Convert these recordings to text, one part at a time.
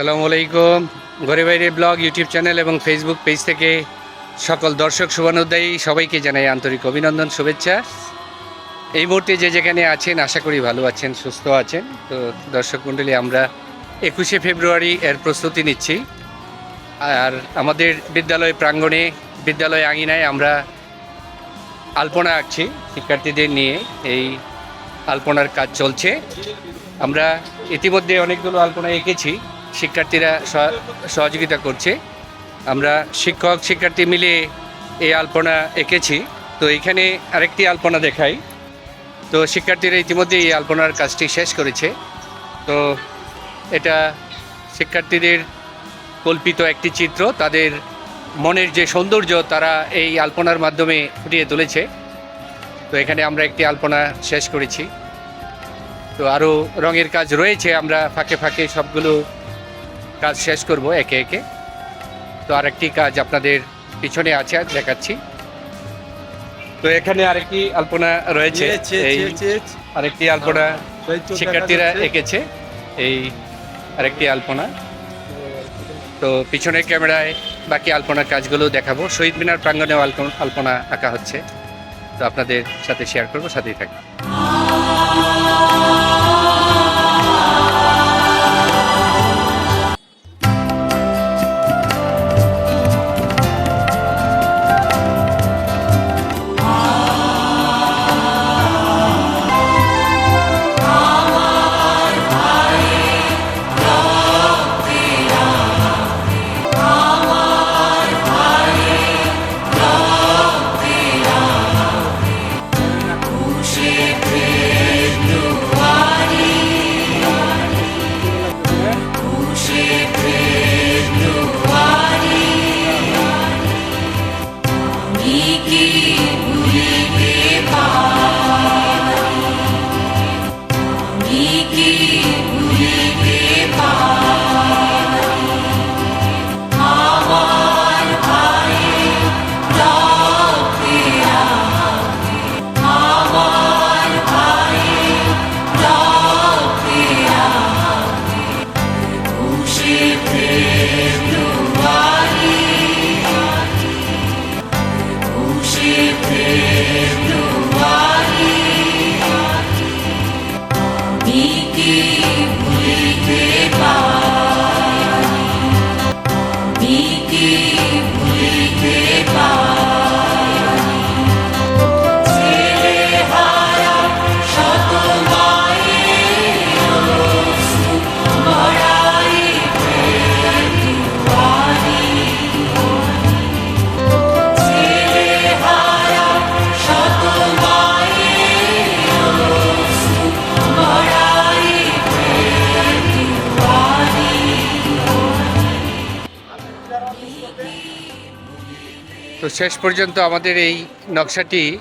সালামু আলাইকুম। ঘরে বাইরে ব্লগ, ইউটিউব চ্যানেল এবং ফেসবুক পেজ থেকে সকল দর্শক শুভানুদ্দায়ী সবাইকে জানাই আন্তরিক অভিনন্দন, শুভেচ্ছা। এই মুহূর্তে যে যেখানে আছেন, আশা করি ভালো আছেন, সুস্থ আছেন। তো দর্শক মণ্ডলী, আমরা একুশে ফেব্রুয়ারি এর প্রস্তুতি নিচ্ছি। আর আমাদের বিদ্যালয় প্রাঙ্গণে, বিদ্যালয় আঙিনায় আমরা আলপনা আঁকছি শিক্ষার্থীদের নিয়ে। এই আলপনার কাজ চলছে। আমরা ইতিমধ্যে অনেকগুলো আলপনা এঁকেছি। শিক্ষার্থীরা সহ- সহযোগিতা করছে। আমরা শিক্ষক, শিক্ষার্থী মিলে এই আলপনা এঁকেছি। তো এখানে আরেকটি আলপনা দেখাই। তো শিক্ষার্থীরা ইতিমধ্যে এই আলপনার কাজটি শেষ করেছে। তো এটা শিক্ষার্থীদের কল্পিত একটি চিত্র। তাদের মনের যে সৌন্দর্য, তারা এই আলপনার মাধ্যমে ফুটিয়ে তুলেছে। তো এখানে আমরা একটি আলপনা শেষ করেছি। তো আরও রঙের কাজ রয়েছে। আমরা ফাঁকে ফাঁকে সবগুলো কাজ শেষ করব একে একে। তো আরেকটি কাজ আপনাদের পিছনে আছে আজ দেখাচ্ছি। তো এখানে আরেকটি আলপনা রয়েছে। এই আরেকটি আলপনা শিক্ষার্থীরা এঁকেছে। এই আরেকটি আলপনা। তো পিছনের ক্যামেরায় বাকি আলপনার কাজগুলো দেখাবো। শহীদ মিনার প্রাঙ্গণেও আলপনা আলপনা আঁকা হচ্ছে। তো আপনাদের সাথে শেয়ার করব সাথেই থাকবে শেষ পর্যন্ত আমাদের এই নকশাটি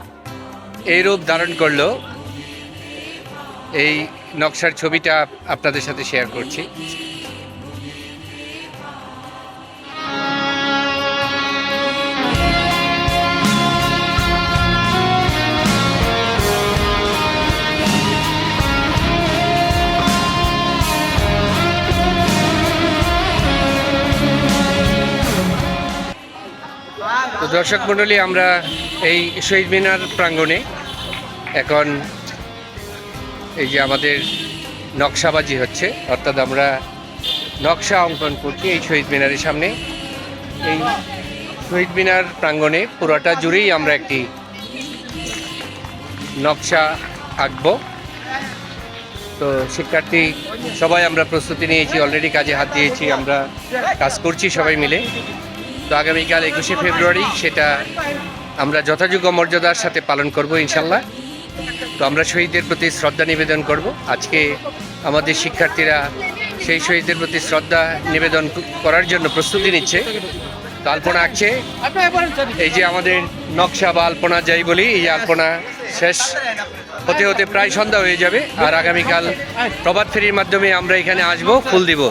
এই রূপ ধারণ করল। এই নকশার ছবিটা আপনাদের সাথে শেয়ার করছি। তো দর্শক মণ্ডলী, আমরা এই শহীদ মিনার প্রাঙ্গণে এখন এই যে আমাদের নকশাবাজি হচ্ছে, অর্থাৎ আমরা নকশা অঙ্কন করছি এই শহীদ মিনারের সামনে। এই শহীদ মিনার প্রাঙ্গণে পুরোটা জুড়েই আমরা একটি নকশা আঁকবো। তো শিক্ষার্থী, সবাই আমরা প্রস্তুতি নিয়েছি, অলরেডি কাজে হাত দিয়েছি, আমরা কাজ করছি সবাই মিলে। তো আগামীকাল একুশে ফেব্রুয়ারি সেটা আমরা যথাযোগ্য মর্যাদার সাথে পালন করব ইনশাল্লাহ। তো আমরা শহীদদের প্রতি শ্রদ্ধা নিবেদন করব। আজকে আমাদের শিক্ষার্থীরা সেই শহীদদের প্রতি শ্রদ্ধা নিবেদন করার জন্য প্রস্তুতি নিচ্ছে। তো আলপনা আঁকছে এই যে আমাদের নকশা বা আলপনা যাই বলি, এই আলপনা শেষ হতে হতে প্রায় সন্ধ্যা হয়ে যাবে। আর আগামীকাল প্রভাত ফেরির মাধ্যমে আমরা এখানে আসব, ফুল দিব।